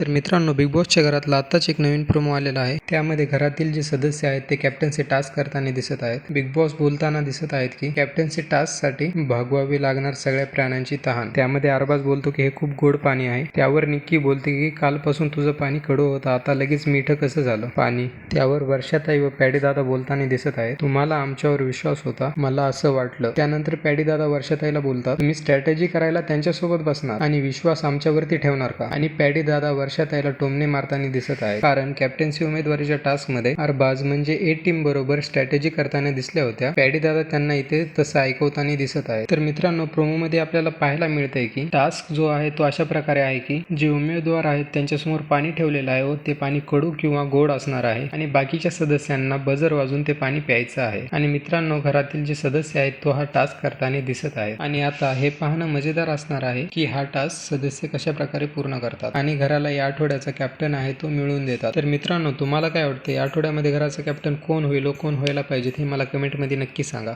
तर मित्रांनो बिग बॉसच्या घरातला आत्ताच एक नवीन प्रोमो आलेला आहे. त्यामध्ये घरातील जे सदस्य आहेत ते कॅप्टन्सी टास्क करताना दिसत आहेत. बिग बॉस बोलताना दिसत आहेत की कॅप्टन्सी टास्कसाठी भागवावी लागणार सगळ्या प्राण्यांची तहान. त्यामध्ये अरबाज बोलतो की हे खूप गोड पाणी आहे. त्यावर निक्की बोलते की कालपासून तुझं पाणी कडू होतं आता लगेच मिठं कसं झालं? पाणी. त्यावर वर्षाताई व पॅडीदादा बोलताना दिसत आहे तुम्हाला आमच्यावर विश्वास होता मला असं वाटलं. त्यानंतर पॅडी दादा वर्षाताईला बोलतात तुम्ही स्ट्रॅटेजी करायला त्यांच्यासोबत बसणार आणि विश्वास आमच्यावरती ठेवणार का? आणि पॅडी दादा वर्षाताईला टोमणे मारताना दिसत आहे. कारण कॅप्टन्सी उमेदवारीच्या टास्कमध्ये अरबाज म्हणजे ए टीम बरोबर स्ट्रॅटेजी करताना दिसल्या होत्या. पॅडी दादा त्यांना इथे तसं ऐकवताना दिसत आहे तर मित्रांनो प्रोमो मध्ये आपल्याला पाहायला मिळतंय की टास्क जो आहे तो अशा प्रकारे आहे की जे उमेदवार आहेत त्यांच्यासमोर पाणी ठेवलेलं आहे व ते पाणी कडू किंवा गोड असणार आहे आणि बाकीच्या सदस्यांना बजर वाजून ते पाणी प्यायचं आहे. आणि मित्रांनो घरातील जे सदस्य आहेत तो हा टास्क करताना दिसत आहे. आणि आता हे पाहणं मजेदार असणार आहे की हा टास्क सदस्य कशा प्रकारे पूर्ण करतात आणि घराला या आठवड्याचा कॅप्टन आहे तो मिळवून देतात. तर मित्रांनो तुम्हाला काय वाटते? या आठवड्यामध्ये घराचा कॅप्टन कोण होईल कोण व्हायला पाहिजे हे मला कमेंटमध्ये नक्की सांगा.